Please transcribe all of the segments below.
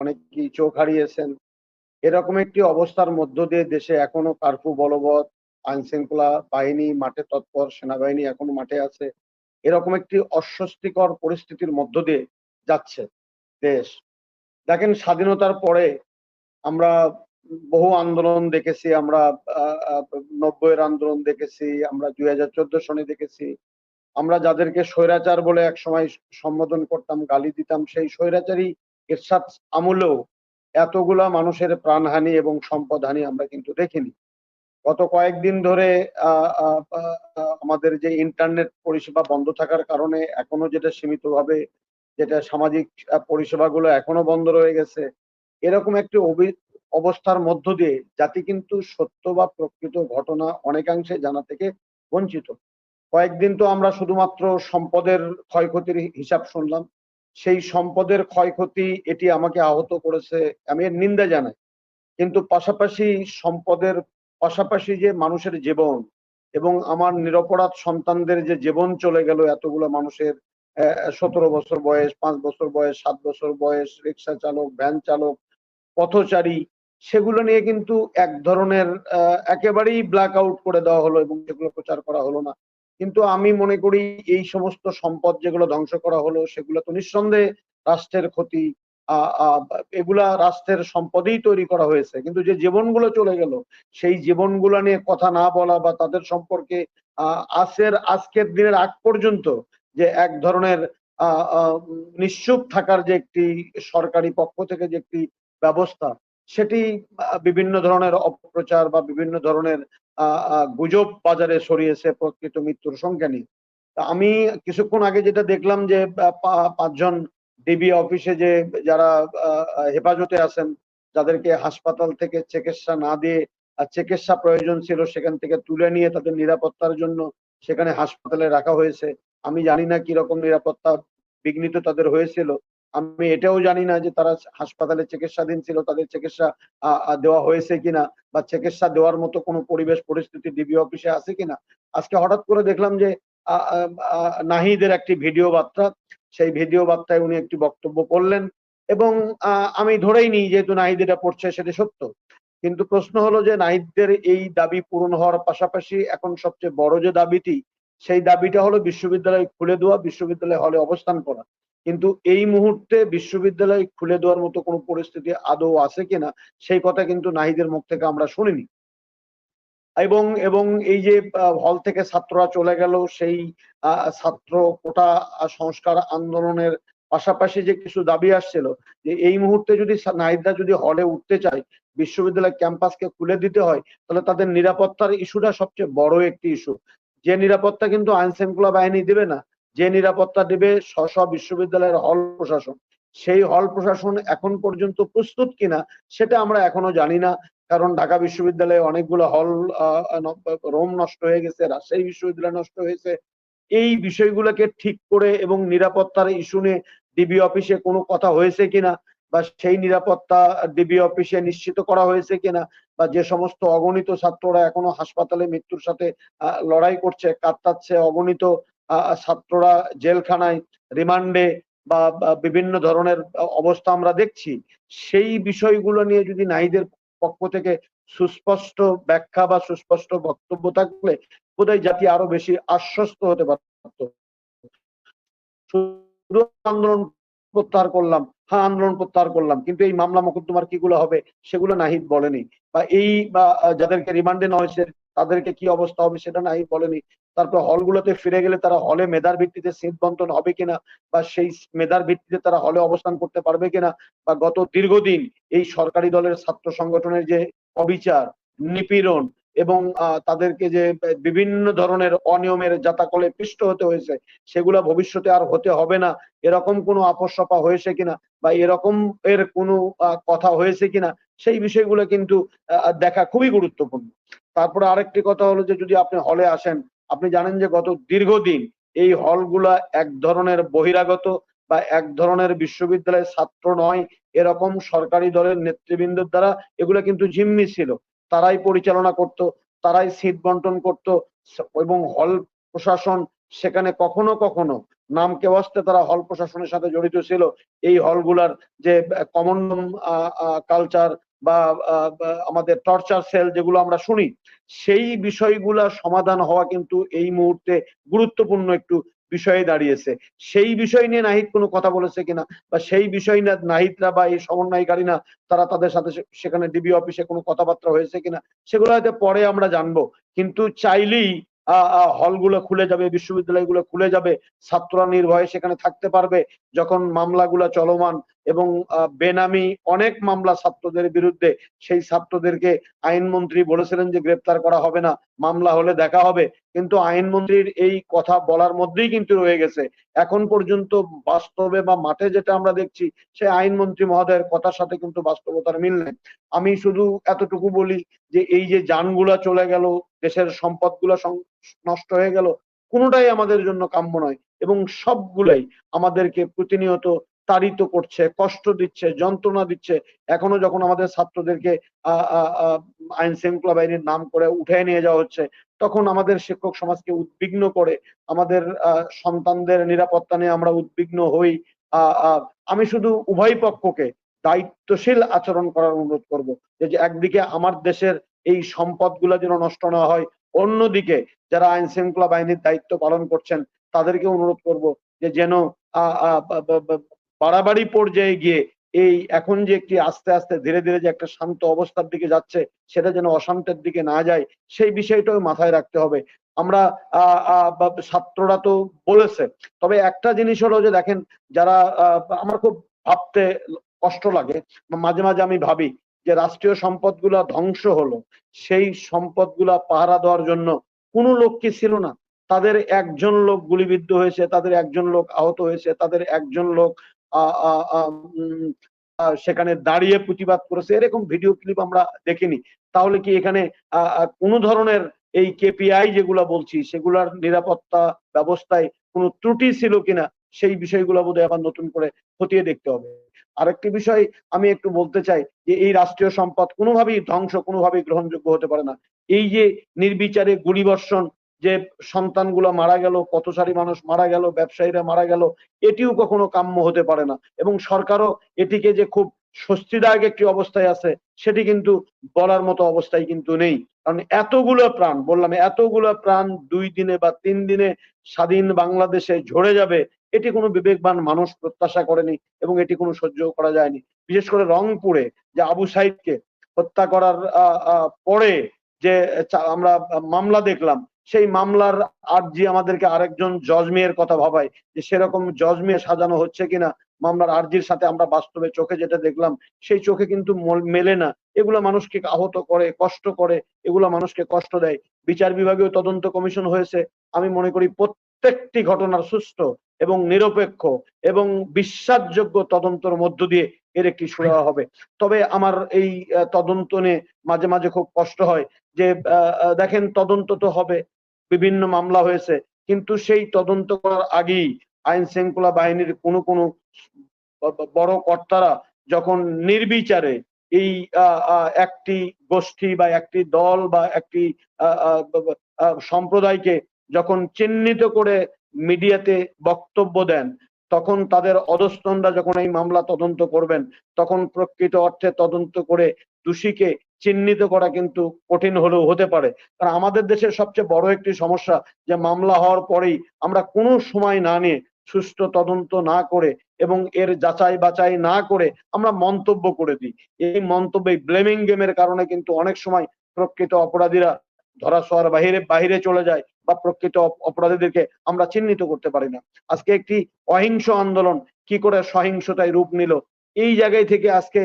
অনেকেই চোখ হারিয়েছেন। এরকম একটি অবস্থার মধ্য দিয়ে দেশে এখনও কার্ফু, বলবৎ, আইন শৃঙ্খলা বাহিনী, মাঠে তৎপর সেনাবাহিনী এখনও মাঠে আছে। এরকম একটি অস্বস্তিকর পরিস্থিতির মধ্য দিয়ে যাচ্ছে দেশ। দেখেন, স্বাধীনতার পরে আমরা বহু আন্দোলন দেখেছি, আমরা নব্বইয়ের আন্দোলন দেখেছি, আমরা দুই হাজার চোদ্দ সনে দেখেছি। আমরা যাদেরকে স্বৈরাচার বলে এক সময় সম্বোধন করতাম, গালি দিতাম, সেই স্বৈরাচারী এরশাদ আমলেও এতগুলা মানুষের প্রাণহানি এবং সম্পদহানি আমরা কিন্তু দেখিনি। গত কয়েকদিন ধরে আমাদের যে ইন্টারনেট পরিষেবা বন্ধ থাকার কারণে এখনও যেটা সীমিতভাবে যেটা সামাজিক পরিষেবাগুলো এখনও বন্ধ রয়ে গেছে, এরকম একটি অবস্থার মধ্য দিয়ে জাতি কিন্তু সত্য বা প্রকৃত ঘটনা অনেকাংশে জানা থেকে বঞ্চিত। কয়েকদিন তো আমরা শুধুমাত্র সম্পদের ক্ষয়ক্ষতির হিসাব শুনলাম সেই সম্পদের ক্ষয়ক্ষতি এটি আমাকে আহত করেছে, আমি এর নিন্দা জানাই। কিন্তু পাশাপাশি সম্পদের, পাশাপাশি যে মানুষের জীবন এবং আমার নিরপরাধ সন্তানদের যে জীবন চলে গেল এতগুলো মানুষের সতেরো বছর বয়স, পাঁচ বছর বয়স, সাত বছর বয়স, রিক্সা চালক, ভ্যান চালক, পথচারী, সেগুলো নিয়ে কিন্তু এক ধরনের একেবারেই ব্ল্যাক আউট করে দেওয়া হলো এবং সেগুলো প্রচার করা হলো না। কিন্তু আমি মনে করি এই সমস্ত সম্পদ যেগুলো ধ্বংস করা হলো, সেগুলো তো নিঃসন্দেহে রাষ্ট্রের ক্ষতি এগুলা রাষ্ট্রের সম্পদেই তৈরি করা হয়েছে। কিন্তু যে জীবনগুলো চলে গেল, সেই জীবনগুলো নিয়ে কথা না বলা বা তাদের সম্পর্কে আজকের আজকের দিনের আগ পর্যন্ত যে এক ধরনের নিশ্চুপ থাকার যে একটি সরকারি পক্ষ থেকে যে একটি ব্যবস্থা, সেটি বিভিন্ন ধরনের অপপ্রচার বা বিভিন্ন ধরনের গুজব বাজারে সরিয়েছে প্রকৃত মৃত্যুর সংখ্যা নিয়ে। আমি কিছুক্ষণ আগে যেটা দেখলাম যে পাঁচজন ডিবি অফিসে যে, যারা হেফাজতে আছেন, যাদেরকে হাসপাতাল থেকে চিকিৎসা না দিয়ে চিকিৎসা প্রয়োজন ছিল সেখান থেকে তুলে নিয়ে তাদের নিরাপত্তার জন্য সেখানে হাসপাতালে রাখা হয়েছে। আমি জানি না কীরকম নিরাপত্তা বিঘ্নিত তাদের হয়েছিল। আমি এটাও জানি না যে তারা হাসপাতালে চিকিৎসাধীন ছিল, তাদের চিকিৎসা দেওয়া হয়েছে কিনা বা চিকিৎসা দেওয়ার মতো কোনো পরিবেশ পরিস্থিতি ডিবি অফিসে আছে কিনা। আজকে হঠাৎ করে দেখলাম যে নাহিদের একটি ভিডিও বার্তা, সেই ভিডিও বার্তায় উনি একটি বক্তব্য করলেন এবং আমি ধরেই নিই যেহেতু নাহিদ এটা পড়ছে সেটা সত্য। কিন্তু প্রশ্ন হলো যে নাহিদদের এই দাবি পূরণ হওয়ার পাশাপাশি এখন সবচেয়ে বড় যে দাবিটি, সেই দাবিটা হলো বিশ্ববিদ্যালয় খুলে দেওয়া, বিশ্ববিদ্যালয় হলে অবস্থান করা। কিন্তু এই মুহূর্তে বিশ্ববিদ্যালয় খুলে দেওয়ার মতো কোনো পরিস্থিতি আদৌ আছে কিনা, সেই কথা কিন্তু নাহিদের মুখ থেকে আমরা শুনিনি। এবং এবং এই যে হল থেকে ছাত্ররা চলে গেল, সেই ছাত্র কোটা সংস্কার আন্দোলনের পাশাপাশি যে কিছু দাবি আসছিল, যে এই মুহূর্তে যদি নাহিদরা যদি হলে উঠতে চায়, বিশ্ববিদ্যালয় ক্যাম্পাসকে খুলে দিতে হয়, তাহলে তাদের নিরাপত্তার ইস্যুটা সবচেয়ে বড় একটি ইস্যু। যে নিরাপত্তা কিন্তু আইন শৃঙ্খলা বাহিনী দেবে না যে নিরাপত্তা দেবে স্ব বিশ্ববিদ্যালয়ের হল প্রশাসন। সেই হল প্রশাসন এখন পর্যন্ত প্রস্তুত কিনা সেটা আমরা এখনও জানি না। কারণ ঢাকা বিশ্ববিদ্যালয়ে অনেকগুলো হল রোম নষ্ট হয়ে গেছে, রাজশাহী বিশ্ববিদ্যালয় নষ্ট হয়েছে। এই বিষয়গুলোকে ঠিক করে এবং নিরাপত্তার ইস্যু নিয়ে ডিবি অফিসে কোনো কথা হয়েছে কিনা বা সেই নিরাপত্তা ডিবি অফিসে নিশ্চিত করা হয়েছে কিনা বা যে সমস্ত অগণিত ছাত্ররা এখনও হাসপাতালে মৃত্যুর সাথে লড়াই করছে কাতরাচ্ছে অগণিত ছাত্ররা জেলখানায় রিমান্ডে বা বিভিন্ন ধরনের অবস্থা আমরা দেখছি, সেই বিষয়গুলো নিয়ে যদি নাইদের পক্ষ থেকে সুস্পষ্ট ব্যাখ্যা বা সুস্পষ্ট বক্তব্য থাকলে বোধহয় জাতি আরও বেশি আশ্বস্ত হতে পারত। আন্দোলন প্রত্যাহার করলাম হ্যাঁ আন্দোলন প্রত্যাহার করলাম, কিন্তু এই মামলা মোকদ্দমার কিগুলো হবে, সেগুলো নাহিদ বলেনি। বা এই, বা যাদেরকে রিমান্ডে নেওয়া হয়েছে তাদেরকে কি অবস্থা হবে সেটা নাহিদ বলেনি। তারপর হলগুলোতে ফিরে গেলে তারা হলে মেধার ভিত্তিতে সিট বন্টন হবে কিনা, বা সেই মেধার ভিত্তিতে তারা হলে অবস্থান করতে পারবে কিনা, বা গত দীর্ঘদিন এই সরকারি দলের ছাত্র সংগঠনের যে অবিচার, নিপীড়ন এবং তাদেরকে যে বিভিন্ন ধরনের অনিয়মের জাতাকলে পৃষ্ঠ হতে হয়েছে, সেগুলো ভবিষ্যতে আর হতে হবে না। এরকম কোনো আপসপা হয়েছে কিনা, বা এরকম এর কোনো কথা হয়েছে কিনা, সেই বিষয়গুলো কিন্তু দেখা খুবই গুরুত্বপূর্ণ। তারপরে আরেকটি কথা হলো যে যদি আপনি হলে আসেন, আপনি জানেন যে গত দীর্ঘদিন এই হলগুলা এক ধরনের বহিরাগত বা এক ধরনের বিশ্ববিদ্যালয়ের ছাত্র নয়, এরকম সরকারি দলের নেতৃবৃন্দের দ্বারা এগুলো কিন্তু জিম্মি ছিল। তারাই পরিচালনা করত, তারাই সিট বন্টন করত এবং হল প্রশাসন সেখানে কখনো কখনো নামকে বসতে তারা হল প্রশাসনের সাথে জড়িত ছিল। এই হলগুলার যে কমন কালচার বা আমাদের টর্চার সেল যেগুলো আমরা শুনি, সেই বিষয়গুলা সমাধান হওয়া কিন্তু এই মুহূর্তে গুরুত্বপূর্ণ একটু বিষয়ে দাঁড়িয়েছে। সেই বিষয় নিয়ে নাহিদ কোনো কথা বলেছে কিনা বা সেই বিষয় না নাহিদরা বা এই সমন্বয়কারীরা তারা তাদের সাথে সেখানে ডিবি অফিসে কোনো কথাবার্তা হয়েছে কিনা, সেগুলো হয়তো পরে আমরা জানব। কিন্তু চাইলেই হলগুলো খুলে যাবে, বিশ্ববিদ্যালয়গুলো খুলে যাবে, ছাত্ররা নির্ভয়ে সেখানে থাকতে পারবে, যখন মামলাগুলো চলমান এবং বেনামি অনেক মামলা ছাত্রদের বিরুদ্ধে সেই ছাত্রদেরকে আইনমন্ত্রী বলেছিলেন যে গ্রেপ্তার করা হবে না, মামলা হলে দেখা হবে। কিন্তু আইনমন্ত্রীর এই কথা বলার মধ্যেই কিন্তু রয়ে গেছে। এখন পর্যন্ত বাস্তবে বা মাঠে যেটা আমরা দেখছি, সে আইনমন্ত্রী মহোদয়ের কথার সাথে কিন্তু বাস্তবতার মিল নেই। আমি শুধু এতটুকু বলি যে এই যে যানগুলা চলে গেল, দেশের সম্পদগুলো নষ্ট হয়ে গেল, কোনোটাই আমাদের জন্য কাম্য নয়। এবং সবগুলাই আমাদেরকে প্রতিনিয়ত তাড়িত করছে, কষ্ট দিচ্ছে, যন্ত্রণা দিচ্ছে। এখনও যখন আমাদের ছাত্রদেরকে আইন শৃঙ্খলা বাহিনীর নাম করে উঠে নিয়ে যাওয়া হচ্ছে, তখন আমাদের শিক্ষক সমাজকে উদ্বিগ্ন করে, আমাদের সন্তানদের নিরাপত্তা নিয়ে আমরা উদ্বিগ্ন হই। আমি শুধু উভয় পক্ষকে দায়িত্বশীল আচরণ করার অনুরোধ করব যে একদিকে আমার দেশের এই সম্পদগুলো যেন নষ্ট না হয়, অন্যদিকে যারা আইন শৃঙ্খলা বাহিনীর দায়িত্ব পালন করছেন, তাদেরকে অনুরোধ করব যে যেন বাড়াবাড়ি পর্যায়ে গিয়ে এই এখন যে একটি আস্তে আস্তে ধীরে ধীরে যে একটা শান্ত অবস্থার দিকে যাচ্ছে, সেটা যেন অশান্তের দিকে না যায়, সেই বিষয়টাও মাথায় রাখতে হবে। আমরা ছাত্ররা তো বলেছে, তবে একটা জিনিস হলো যে দেখেন, যারা আমার খুব ভাবতে কষ্ট লাগে, মাঝে মাঝে আমি ভাবি যে রাষ্ট্রীয় সম্পদগুলা ধ্বংস হলো, সেই সম্পদগুলা পাহারা দেওয়ার জন্য কোনো লোক কি ছিল না? তাদের একজন লোক গুলিবিদ্ধ হয়েছে, তাদের একজন লোক আহত হয়েছে, তাদের একজন লোক সেখানে দাঁড়িয়ে প্রতিবাদ করেছে। এরকম ভিডিও ক্লিপ আমরা দেখিনি। তাহলে কি এখানে কোনো ধরনের এই কেপিআই যেগুলা বলছি, সেগুলার নিরাপত্তা ব্যবস্থায় কোনো ত্রুটি ছিল কিনা, সেই বিষয়গুলো বোধহয় আবার নতুন করে খতিয়ে দেখতে হবে। আরেকটি বিষয় আমি একটু বলতে চাই যে, এই রাষ্ট্রীয় সম্পদ কোনোভাবেই ধ্বংস, কোনোভাবেই গ্রহণযোগ্য হতে পারে না। এই যে নির্বিচারে গুলিবর্ষণ যে সন্তানগুলো মারা গেল, পথচারী মানুষ মারা গেল, ব্যবসায়ীরা মারা গেল, এটিও কখনো কাম্য হতে পারে না। এবং সরকারও এটিকে যে খুব স্বস্তিদায়ক একটি অবস্থায় আছে, সেটি কিন্তু বলার মতো অবস্থায় কিন্তু নেই। কারণ এতগুলো প্রাণ, বললাম, এতগুলো প্রাণ দুই দিনে বা তিন দিনে স্বাধীন বাংলাদেশে ঝরে যাবে, এটি কোনো বিবেকবান মানুষ প্রত্যাশা করেনি এবং এটি কোনো সহ্য করা যায়নি। বিশেষ করে রংপুরে যে আবু সাইদকে হত্যা করার পরে যে আমরা মামলা দেখলাম সেই মামলার আর্জি আমাদেরকে আরেকজন জজ মেয়ের কথা ভাবায় যে সেরকম জজ মেয়ে সাজানো হচ্ছে কিনা, মামলার আর্জির সাথে আমরা বাস্তবে চোখে যেটা দেখলাম, সেই চোখে কিন্তু মেলে না। এগুলো মানুষকে আহত করে, কষ্ট করে, এগুলো মানুষকে কষ্ট দেয়। বিচার বিভাগীয় তদন্ত কমিশন হয়েছে। আমি মনে করি প্রত্যেকটি ঘটনার সুস্থ এবং নিরপেক্ষ এবং বিশ্বাসযোগ্য তদন্তর মধ্য দিয়ে এর একটি সুরাহা হবে। তবে আমার এই তদন্ত নিয়ে মাঝে মাঝে খুব কষ্ট হয় যে দেখেন তদন্ত তো হবে। বিভিন্ন মামলা হয়েছে, কিন্তু সেই তদন্ত করার আগেই আইন শৃঙ্খলা বাহিনীর কোনো কোনো বড় কর্তারা যখন নির্বিচারে এই একটি গোষ্ঠী বা একটি দল বা একটি সম্প্রদায়কে যখন চিহ্নিত করে মিডিয়াতে বক্তব্য দেন, তখন তাদের অধস্তনরা যখন এই মামলা তদন্ত করবেন, তখন প্রকৃত অর্থে তদন্ত করে দোষীকে চিহ্নিত করা কিন্তু কঠিন হলেও হতে পারে। কারণ আমাদের দেশের সবচেয়ে বড় একটি সমস্যা যে মামলা হওয়ার পরেই আমরা কোনো সময় না নিয়ে সুষ্ঠু তদন্ত না করে এবং এর যাচাই বাছাই না করে আমরা মন্তব্য করে দিই। এই মন্তব্য ব্লেমিং গেমের কারণে কিন্তু অনেক সময় প্রকৃত অপরাধীরা ধরা বাহিরে বাহিরে চলে যায় বা প্রকৃত অপরাধীদেরকে আমরা চিহ্নিত করতে পারি না। আজকে একটি অহিংস আন্দোলন কি করে সহিংসতায় রূপ নিল, এই জায়গায় থেকে আজকে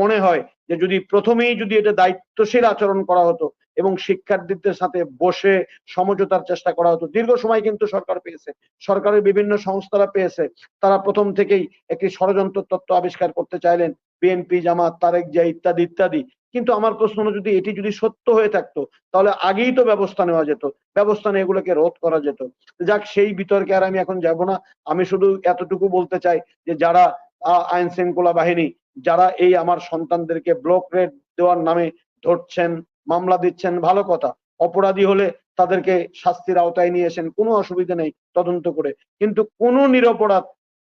মনে হয় যে যদি প্রথমেই যদি এটা দায়িত্বশীল আচরণ করা হতো এবং শিক্ষার্থীদের সাথে বসে সমঝোতার চেষ্টা করা হতো, দীর্ঘ সময় কিন্তু সরকার পেয়েছে। সরকারের বিভিন্ন সংস্থারা পেয়েছে। তারা প্রথম থেকেই একটি ষড়যন্ত্র তত্ত্ব আবিষ্কার করতে চাইলেন, বিএনপি, জামাত, তারেক জিয়া ইত্যাদি ইত্যাদি। কিন্তু আমার প্রশ্ন যদি এটি যদি সত্য হয়ে থাকতো, তাহলে আগেই তো ব্যবস্থা নেওয়া যেত। ব্যবস্থা নিয়ে এগুলোকে রোধ করা যেত। যাক, সেই বিতর্কে আর আমি এখন যাব না। আমি শুধু এতটুকু বলতে চাই যে যারা আইন শৃঙ্খলা বাহিনী যারা এই আমার সন্তানদেরকে ব্লক রেট দেওয়ার নামে ধরছেন, মামলা দিচ্ছেন, ভালো কথা। অপরাধী হলে তাদেরকে শাস্তির আওতায় নিয়ে আসেন, কোনো অসুবিধা নেই তদন্ত করে। কিন্তু কোনো নিরপরাধ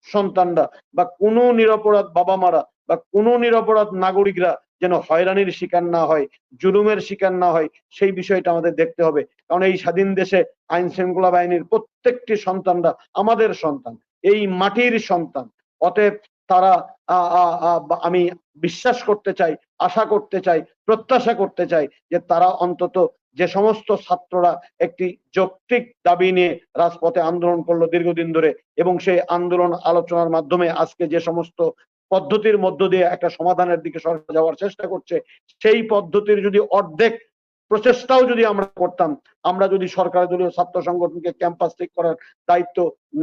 সন্তানরা বা কোনো নিরপরাধ বাবা মারা বা কোনো নিরপরাধ নাগরিকরা যেন হয়রানির শিকার না হয়, জুলুমের শিকার না হয়, সেই বিষয়টা আমাদের দেখতে হবে। কারণ এই স্বাধীন দেশে আইন শৃঙ্খলা বাহিনীর প্রত্যেকটি সন্তানরা আমাদের সন্তান, এই মাটির সন্তান। অতএব তারা আমি বিশ্বাস করতে চাই, আশা করতে চাই, প্রত্যাশা করতে চাই যে তারা অন্তত যে সমস্ত ছাত্ররা একটি যৌক্তিক দাবি নিয়ে রাজপথে আন্দোলন করল দীর্ঘদিন ধরে এবং সেই আন্দোলন আলোচনার মাধ্যমে আজকে যে সমস্ত পদ্ধতির মধ্য দিয়ে একটা সমাধানের দিকে সরকার যাওয়ার চেষ্টা করছে, সেই পদ্ধতির যদি অর্ধেক প্রচেষ্টাও যদি আমরা করতাম, আমরা যদি সরকার দলীয় ছাত্র সংগঠনকে ক্যাম্পাস ঠিক করার দায়িত্ব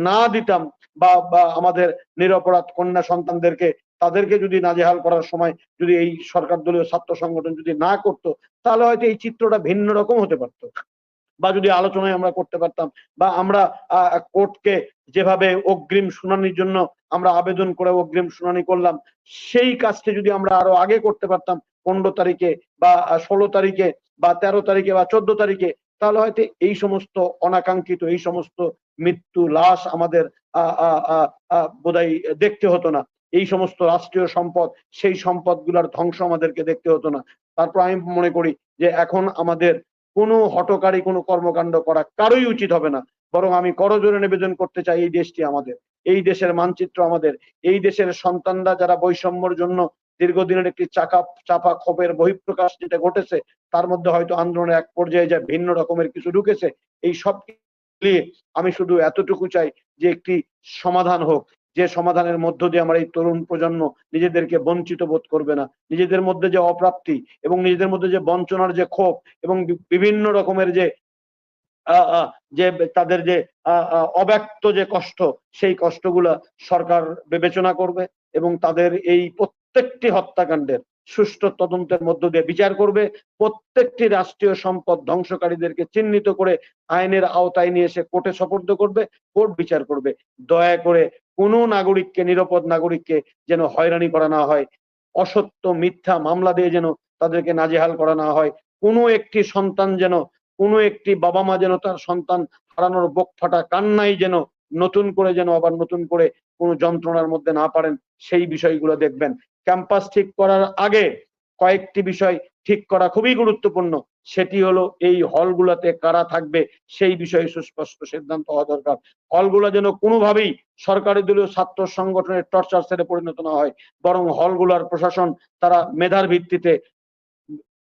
না দিতাম বা বা আমাদের নিরপরাধ কন্যা সন্তানদেরকে, তাদেরকে যদি নাজেহাল করার সময় যদি এই সরকার দলীয় ছাত্র সংগঠন যদি না করতো, তাহলে হয়তো এই চিত্রটা ভিন্ন রকম হতে পারতো। বা যদি আলোচনায় আমরা করতে পারতাম বা আমরা কোর্টকে যেভাবে অগ্রিম শুনানির জন্য আমরা আবেদন করে অগ্রিম শুনানি করলাম, সেই কাজটি যদি আমরা আরও আগে করতে পারতাম, পনেরো তারিখে বা ষোলো তারিখে বা তেরো তারিখে বা চোদ্দ তারিখে, তাহলে হয়তো এই সমস্ত অনাকাঙ্ক্ষিত, এই সমস্ত মৃত্যু, লাশ আমাদের বোধহয় দেখতে হতো না। এই সমস্ত রাষ্ট্রীয় সম্পদ, সেই সম্পদগুলোর ধ্বংস আমাদেরকে দেখতে হতো না। তারপর আমি মনে করি যে এখন আমাদের কোনো হটকারী কোনো কর্মকাণ্ড করা কারোই উচিত হবে না। বরং আমি করজোরে নিবেদন করতে চাই এই দেশটি আমাদের, এই দেশের মানচিত্র আমাদের, এই দেশের সন্তানরা যারা বৈষম্যর জন্য দীর্ঘদিনের একটি চাকা, চাপা ক্ষোভের বহিঃপ্রকাশ যেটা ঘটেছে, তার মধ্যে হয়তো আন্দোলনের এক পর্যায়ে যা ভিন্ন রকমের কিছু ঢুকেছে। এই সব মিলিয়ে আমি শুধু এতটুকু চাই যে একটি সমাধান হোক। যে সমাধানের মধ্য দিয়ে আমার এই তরুণ প্রজন্ম নিজেদেরকে বঞ্চিত বোধ করবে না। নিজেদের মধ্যে যে অপ্রাপ্তি এবং নিজেদের মধ্যে যে বঞ্চনার যে ক্ষোভ এবং বিভিন্ন রকমের যে যে তাদের যে অব্যক্ত যে কষ্ট, সেই কষ্টগুলা সরকার বিবেচনা করবে এবং তাদের এই প্রত্যেকটি হত্যাকাণ্ডের সুষ্ঠু তদন্তের মধ্য দিয়ে বিচার করবে। প্রত্যেকটি রাষ্ট্রীয় সম্পদ ধ্বংসকারীদেরকে চিহ্নিত করে আইনের আওতায় নিয়ে এসে কোর্টে সোপর্দ করবে, কোর্ট বিচার করবে। দয়া করে কোনো নাগরিককে, নিরাপদ নাগরিককে যেন হয়রানি করা না হয়, অসত্য, মিথ্যা মামলা দিয়ে যেন তাদেরকে নাজেহাল করা না হয়, কোনো একটি সন্তান যেন, কোনো একটি বাবা মা যেন তার সন্তান হারানোর বক ফাটা কান্নাই যেন নতুন করে যেন আবার নতুন করে কোনো যন্ত্রণার মধ্যে না পারেন, সেই বিষয়গুলো দেখবেন। ক্যাম্পাস ঠিক করার আগে কয়েকটি বিষয় ঠিক করা খুবই গুরুত্বপূর্ণ। সেটি হলো এই হলগুলোতে কারা থাকবে, সেই বিষয়ে সুস্পষ্ট সিদ্ধান্ত হওয়া দরকার। হলগুলো যেন কোনোভাবেই সরকারি দলীয় ছাত্র সংগঠনের টর্চার সেটে পরিণত না হয়, বরং হলগুলোর প্রশাসন তারা মেধার ভিত্তিতে,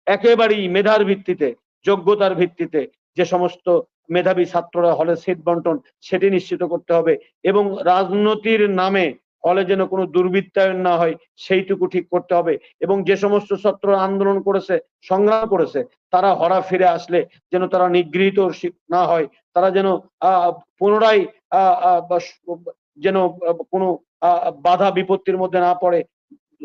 একেবারেই মেধার ভিত্তিতে, যোগ্যতার ভিত্তিতে যে সমস্ত মেধাবী ছাত্ররা হলে সিট বন্টন, সেটি নিশ্চিত করতে হবে এবং রাজনীতির নামে হলে যেন কোনো দুর্বৃত্তায়ন না হয়, সেইটুকু ঠিক করতে হবে। এবং যে সমস্ত ছাত্র আন্দোলন করেছে, সংগ্রাম করেছে, তারা হরা ফিরে আসলে, যেন তারা নিগৃহীত না হয়, তারা যেন পুনরায় যেন কোনো বাধা বিপত্তির মধ্যে না পড়ে,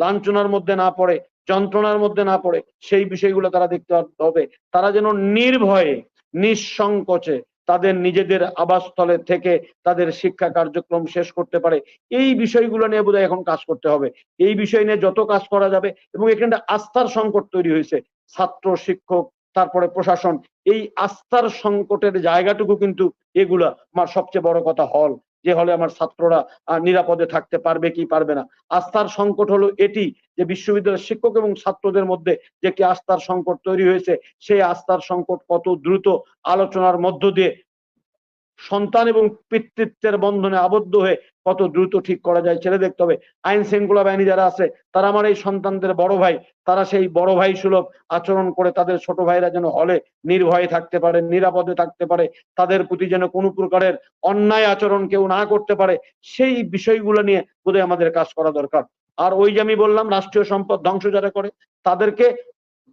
লাঞ্ছনার মধ্যে না পড়ে, যন্ত্রণার মধ্যে না পড়ে, সেই বিষয়গুলো তারা দেখতে হবে। তারা যেন নির্ভয়ে, নিঃসংকোচে তাদের নিজেদের আবাসস্থলে থেকে তাদের শিক্ষা কার্যক্রম শেষ করতে পারে। এই বিষয়গুলো নিয়ে বোধহয় এখন কাজ করতে হবে। এই বিষয় নিয়ে যত কাজ করা যাবে এবং এখানে আস্থার সংকট তৈরি হয়েছে। ছাত্র, শিক্ষক, তারপরে প্রশাসন, এই আস্থার সংকটের জায়গাটুকু কিন্তু এগুলা আমার সবচেয়ে বড় কথা হল। যে হলে আমার ছাত্ররা নিরাপদে থাকতে পারবে কি পারবে না। আস্থার সংকট হলো এটি, যে বিশ্ববিদ্যালয়ের শিক্ষক এবং ছাত্রদের মধ্যে যে একটি আস্থার সংকট তৈরি হয়েছে, সেই আস্থার সংকট কত দ্রুত আলোচনার মধ্য দিয়ে সন্তান এবং পিতৃত্বের বন্ধনে আবদ্ধ হয়ে কত দ্রুত ঠিক করা যায় ছেলে দেখতে হবে। আইন শৃঙ্খলা বাহিনী যারা আছে, তারা আমার এই সন্তানদের বড় ভাই। তারা সেই বড় ভাই সুলভ আচরণ করে তাদের ছোট ভাইরা যেন হলে নির্ভয়ে থাকতে পারে, নিরাপদে থাকতে পারে। তাদের প্রতি যেন কোনো প্রকারের অন্যায় আচরণ কেউ না করতে পারে, সেই বিষয়গুলো নিয়ে বোধহয় আমাদের কাজ করা দরকার। আর ওই যে আমি বললাম, রাষ্ট্রীয় সম্পদ ধ্বংস যারা করে, তাদেরকে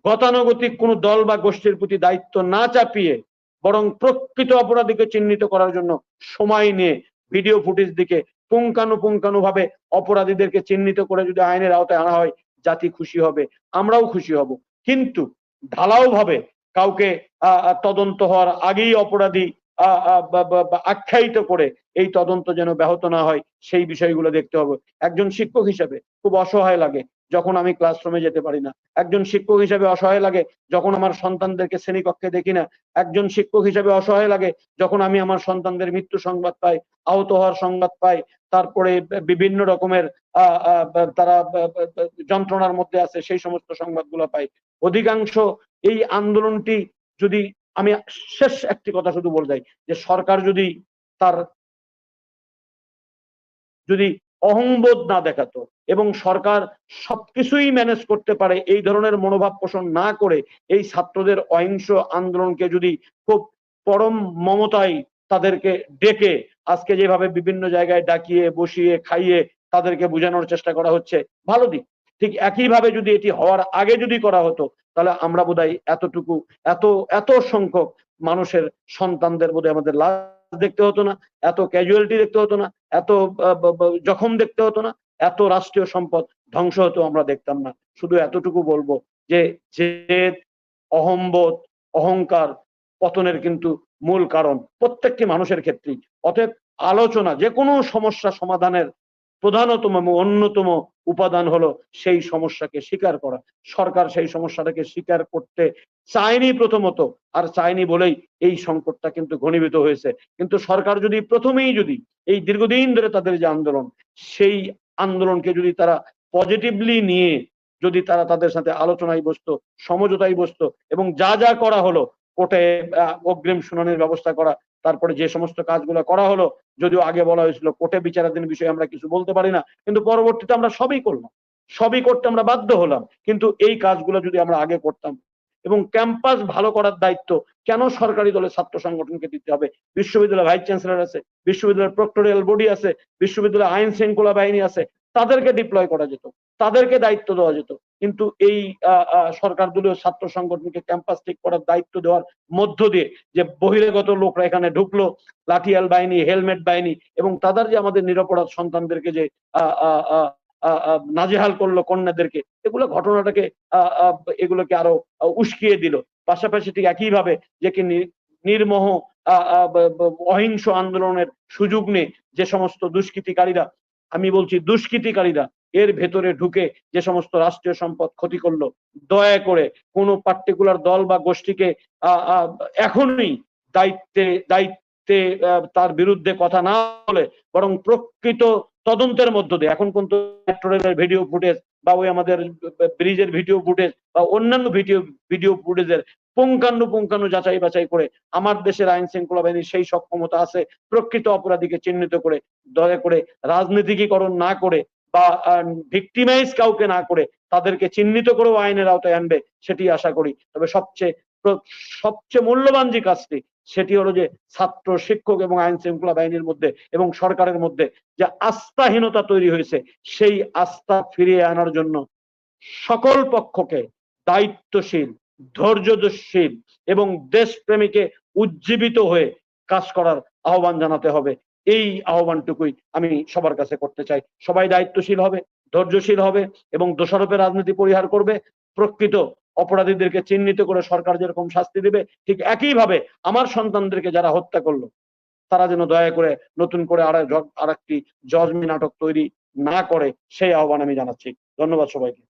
গতানুগতিক কোনো দল বা গোষ্ঠীর প্রতি দায়িত্ব না চাপিয়ে বরং প্রকৃত অপরাধীকে চিহ্নিত করার জন্য সময় নিয়ে ভিডিও ফুটেজ দিকে পুঙ্খানুপুঙ্খানু ভাবে অপরাধীদেরকে চিহ্নিত করে যদি আইনের আওতায় আনা হয়, জাতি খুশি হবে, আমরাও খুশি হব। কিন্তু ঢালাও ভাবে কাউকে তদন্ত হওয়ার আগেই অপরাধী আখ্যায়িত করে এই তদন্ত যেন ব্যাহত না হয়, সেই বিষয়গুলো দেখতে হবে। একজন শিক্ষক হিসাবে খুব অসহায় লাগে। যখন আমি ক্লাসরুমে যেতে পারি না। একজন শিক্ষক হিসেবে অসহায় লাগে যখন আমার সন্তানদেরকে শ্রেণীকক্ষে দেখি না। একজন শিক্ষক হিসেবে অসহায় লাগে যখন আমি আমার সন্তানদের মৃত্যু সংবাদ পাই, আহত হওয়ার সংবাদ পাই। তারপরে বিভিন্ন রকমের তারা যন্ত্রণার মধ্যে আছে, সেই সমস্ত সংবাদগুলো পাই। অধিকাংশ এই আন্দোলনটি যদি আমি শেষ একটি কথা শুধু বলে যাই যে সরকার যদি তার যদি অহংবোধ না দেখাতো এবং সরকার সবকিছুই ম্যানেজ করতে পারে এই ধরনের মনোভাব পোষণ না করে এই ছাত্রদের অহিংস আন্দোলনকে যদি খুব পরম মমতায় তাদেরকে ডেকে আজকে যেভাবে বিভিন্ন জায়গায় ডাকিয়ে, বসিয়ে, খাইয়ে তাদেরকে বোঝানোর চেষ্টা করা হচ্ছে, ভালো দিক। ঠিক একইভাবে যদি এটি হওয়ার আগে যদি করা হতো, তাহলে আমরা বোধহয় এতটুকু, এত এত সংখ্যক মানুষের সন্তানদের বোধহয় আমাদের লাশ দেখতে হতো না, এত ক্যাজুয়ালিটি দেখতে হতো না, এত জখম দেখতে হতো না, এত রাষ্ট্রীয় সম্পদ ধ্বংস হতো আমরা দেখতাম না। শুধু এতটুকু বলব যে জেদ অহম্বোধ, অহংকার পতনের কিন্তু মূল কারণ প্রত্যেকটি মানুষের ক্ষেত্রেই। অতএব আলোচনা, যে কোনো সমস্যা সমাধানের প্রধানতম এবং অন্যতম উপাদান হলো সেই সমস্যাকে স্বীকার করা। সরকার সেই সমস্যাটাকে স্বীকার করতে চায়নি প্রথমত, আর চায়নি বলেই এই সংকটটা কিন্তু ঘনীভূত হয়েছে। কিন্তু সরকার যদি প্রথমেই যদি এই দীর্ঘদিন ধরে তাদের যে আন্দোলন, সেই আন্দোলনকে যদি তারা পজিটিভলি নিয়ে যদি তারা তাদের সাথে আলোচনায় বসতো, সমঝোতায় বসতো এবং যা যা করা হলো, কোর্টে অগ্রিম শুনানির ব্যবস্থা করা তারপরে যে সমস্ত কাজগুলো করা হলো, যদিও আগে বলা হয়েছিল কোর্টে বিচারাধীন বিষয়ে আমরা কিছু বলতে পারি না, কিন্তু পরবর্তীতে আমরা সবই করলাম। সবই করতে আমরা বাধ্য হলাম, কিন্তু এই কাজগুলো যদি আমরা আগে করতাম এবং ক্যাম্পাস ভালো করার দায়িত্ব কেন সরকারি দলের ছাত্র সংগঠনকে দিতে হবে? বিশ্ববিদ্যালয় ভাইস চ্যান্সেলর আছে, বিশ্ববিদ্যালয়ের প্রক্টোরিয়াল বডি আছে বিশ্ববিদ্যালয় আইন শৃঙ্খলা বাহিনী আছে, তাদেরকে ডিপ্লয় করা যেত, তাদেরকে দায়িত্ব দেওয়া যেত। কিন্তু এই সরকার দলীয় ছাত্র সংগঠনকে ক্যাম্পাস ঠিক করার দায়িত্ব দেওয়ার মধ্য দিয়ে যে বহিরাগত লোকরা এখানে ঢুকলো, লাঠিয়াল বাহিনী, হেলমেট বাহিনী এবং তাদের যে আমাদের নিরপরাধ সন্তানদেরকে যে নাজেহাল করল কন্যাদেরকে, এগুলো ঘটনাটাকে এগুলোকে আরও উস্কিয়ে দিল। পাশাপাশি ঠিক একইভাবে যে কি নির্মোহ অহিংস আন্দোলনের সুযোগ নিয়ে যে সমস্ত দুষ্কৃতিকারীরা, আমি বলছি দুষ্কৃতিকারীরা এর ভেতরে ঢুকে যে সমস্ত রাষ্ট্রীয় সম্পদ ক্ষতি করল, দয়া করে কোনো পার্টিকুলার দল বা গোষ্ঠীকে এখনই দায়িত্বে দায়িত্বে তার বিরুদ্ধে কথা না বলে বরং প্রকৃত তদন্তের মধ্য দিয়ে, এখন কিন্তু ভিডিও ফুটেজ বা ওই আমাদের ব্রিজের ভিডিও ফুটেজ বা অন্যান্য ভিডিও ভিডিও ফুটেজের পুঙ্খানু পুঙ্খানু যাচাই বাছাই করে আমার দেশের আইন শৃঙ্খলা বাহিনীর সেই সক্ষমতা আছে, প্রকৃত অপরাধীকে চিহ্নিত করে, দয়া করে রাজনীতিকীকরণ না করে বা ভিক্টিমাইজ কাউকে না করে তাদেরকে চিহ্নিত করেও আইনের আওতায় আনবে, সেটি আশা করি। তবে সবচেয়ে সবচেয়ে মূল্যবান যে কাজটি, সেটি হলো যে ছাত্র, শিক্ষক এবং আইন শৃঙ্খলা বাহিনীর মধ্যে এবং সরকারের মধ্যে যে আস্থাহীনতা তৈরি হয়েছে, সেই আস্থা ফিরিয়ে আনার জন্য সকল পক্ষকে দায়িত্বশীল, ধৈর্যশীল এবং দেশপ্রেমীকে উজ্জীবিত হয়ে কাজ করার আহ্বান জানাতে হবে। এই আহ্বানটুকুই আমি সবার কাছে করতে চাই। সবাই দায়িত্বশীল হবে, ধৈর্যশীল হবে এবং দোষারোপের রাজনীতি পরিহার করবে। প্রকৃত অপরাধীদেরকে চিহ্নিত করে সরকার যেরকম শাস্তি দেবে, ঠিক একইভাবে আমার সন্তানদেরকে যারা হত্যা করল, তারা যেন দয়া করে নতুন করে আর একটি জজমি নাটক তৈরি না করে, সেই আহ্বান আমি জানাচ্ছি। ধন্যবাদ সবাইকে।